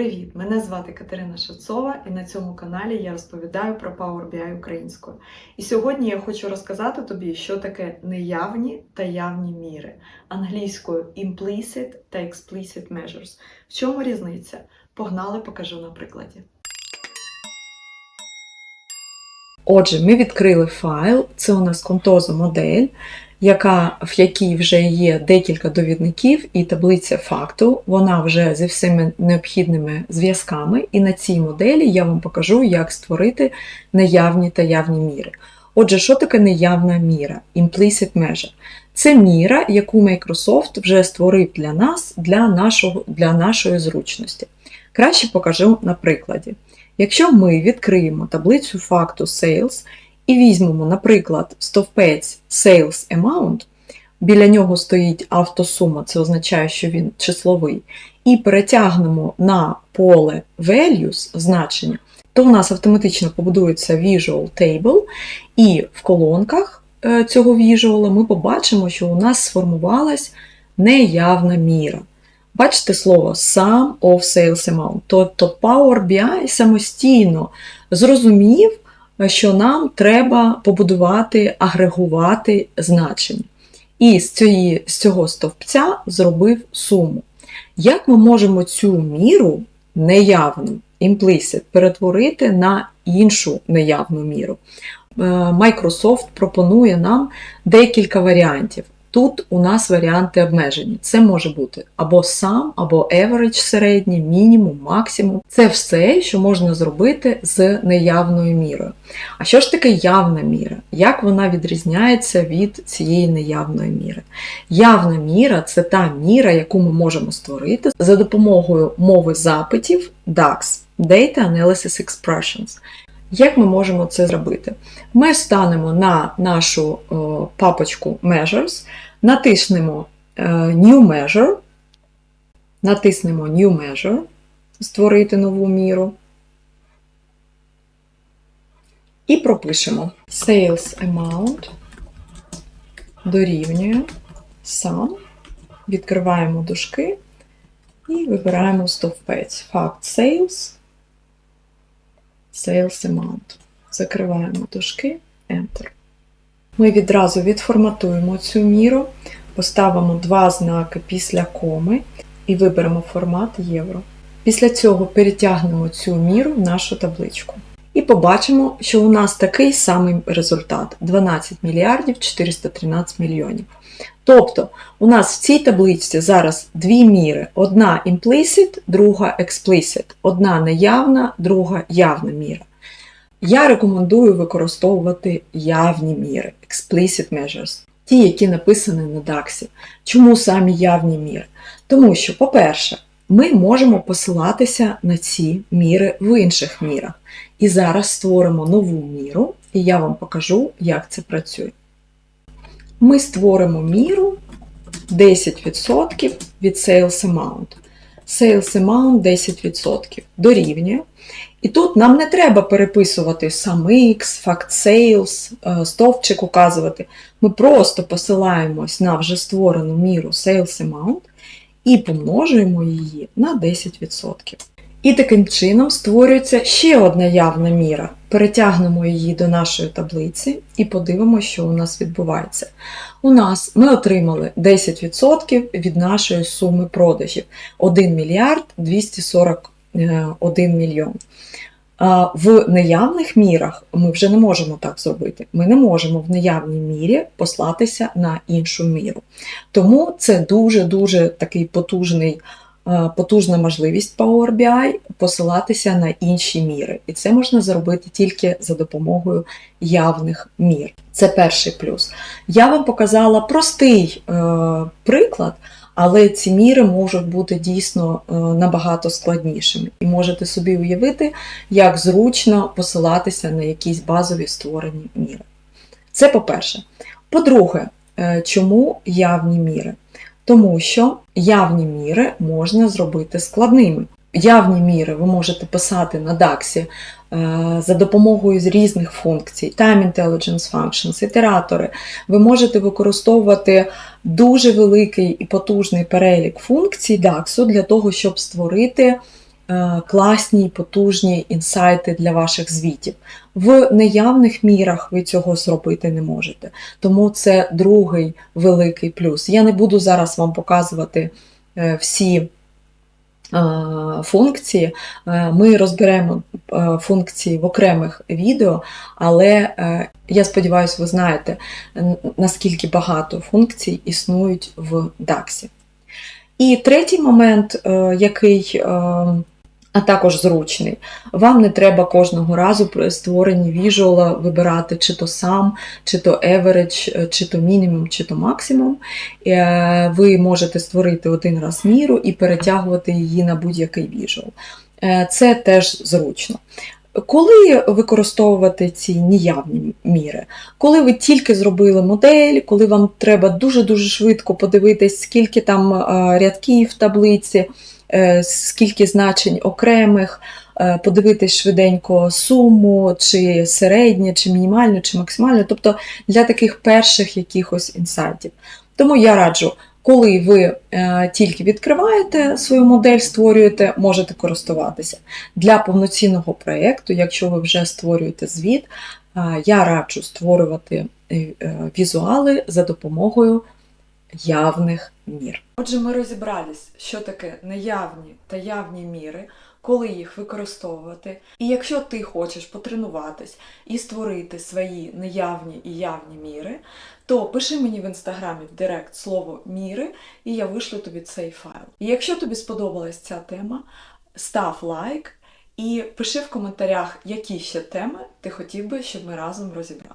Привіт! Мене звати Катерина Шевцова, і на цьому каналі я розповідаю про Power BI українською. І сьогодні я хочу розказати тобі, що таке неявні та явні міри англійською implicit та explicit measures. В чому різниця? Погнали, покажу на прикладі. Отже, ми відкрили файл, це у нас Contoso модель, яка, в якій вже є декілька довідників і таблиця факту. Вона вже зі всіми необхідними зв'язками, і на цій моделі я вам покажу, як створити неявні та явні міри. Отже, що таке неявна міра? Implicit measure. Це міра, яку Microsoft вже створив для нас, для, нашого, для нашої зручності. Краще покажу на прикладі. Якщо ми відкриємо таблицю факту Sales і візьмемо, наприклад, стовпець Sales Amount, біля нього стоїть автосума, це означає, що він числовий, і перетягнемо на поле Values значення, то у нас автоматично побудується Visual Table, і в колонках е, цього visual ми побачимо, що у нас сформувалась неявна міра. Бачите слово sum of sales amount. Тобто Power BI самостійно зрозумів, що нам треба побудувати, агрегувати значення. І з, цієї, з цього стовпця зробив суму. Як ми можемо цю міру неявну, імплисит, перетворити на іншу неявну міру? Е, Microsoft пропонує нам декілька варіантів. Тут у нас варіанти обмежені. Це може бути або сам, або average середній, мінімум, максимум. Це все, що можна зробити з неявною мірою. А що ж таке явна міра? Як вона відрізняється від цієї неявної міри? Явна міра це та міра, яку ми можемо створити за допомогою мови запитів DAX Data Analysis Expressions. Як ми можемо це зробити? Ми станемо на нашу папочку Measures, натиснемо е, New Measure, натиснемо New Measure, створити нову міру. І пропишемо Sales Amount дорівнює sum, відкриваємо дужки і вибираємо стовпець. Fact Sales Sales Amount. Закриваємо дужки, Enter. Ми відразу відформатуємо цю міру, поставимо два знаки після коми і виберемо формат євро. Після цього перетягнемо цю міру в нашу табличку. І побачимо, що у нас такий самий результат 12 мільярдів 413 мільйонів. Тобто, у нас в цій табличці зараз дві міри: одна implicit, друга explicit, одна неявна, друга явна міра. Я рекомендую використовувати явні міри, explicit measures, ті, які написані на DAX. Чому самі явні міри? Тому що, по-перше, ми можемо посилатися на ці міри в інших мірах. І зараз створимо нову міру, і я вам покажу, як це працює. Ми створимо міру 10% від Sales Amount. Sales Amount 10% дорівнює. І тут нам не треба переписувати SumX, Fact Sales, е, стовпчик указувати. Ми просто посилаємось на вже створену міру Sales Amount і помножуємо її на 10%. І таким чином створюється ще одна явна міра. Перетягнемо її до нашої таблиці і подивимося, що у нас відбувається. У нас ми отримали 10% від нашої суми продажів 1 мільярд 241 мільйон. В неявних мірах ми вже не можемо так зробити. Ми не можемо в неявній мірі послатися на іншу міру. Тому це дуже-дуже такий потужний, потужна можливість Power BI посилатися на інші міри. І це можна зробити тільки за допомогою явних мір. Це перший плюс. Я вам показала простий е, приклад. Але ці міри можуть бути дійсно набагато складнішими. І можете собі уявити, як зручно посилатися на якісь базові створені міри. Це по-перше. По-друге, чому явні міри? Тому що явні міри можна зробити складними. Явні міри ви можете писати на DAX за допомогою різних функцій, Time Intelligence Functions, ітератори. Ви можете використовувати дуже великий і потужний перелік функцій DAX для того, щоб створити е, класні, потужні інсайти для ваших звітів. В неявних мірах ви цього зробити не можете. Тому це другий великий плюс. Я не буду зараз вам показувати е, всі е, функції. Е, Ми розберемо е, функції в окремих відео, але е, я сподіваюся, ви знаєте, наскільки багато функцій існують в DAX. І третій момент, е, який е, а також зручний. Вам не треба кожного разу при створенні віжуала вибирати чи то сам, чи то average, е, чи то мінімум, чи то максимум. Е, Ви можете створити один раз міру і перетягувати її на будь-який віжуал. Е, Це теж зручно. Коли використовувати ці ніявні міри? Коли ви тільки зробили модель, коли вам треба дуже-дуже швидко подивитись, скільки там рядків в таблиці, скільки значень окремих, е, подивитись швиденько суму, чи середнє, чи мінімальне, чи максимальне, тобто для таких перших якихось інсайтів. Тому я раджу, коли ви е, тільки відкриваєте свою модель, створюєте, можете користуватися. Для повноцінного проєкту, якщо ви вже створюєте звіт, е, я раджу створювати е, е, візуали за допомогою явних мір. Отже, ми розібрались, що таке неявні та явні міри, коли їх використовувати. І якщо ти хочеш потренуватись і створити свої неявні і явні міри, то пиши мені в інстаграмі в директ слово міри, і я вишлю тобі цей файл. І якщо тобі сподобалась ця тема, став лайк і пиши в коментарях, які ще теми ти хотів би, щоб ми разом розібрали.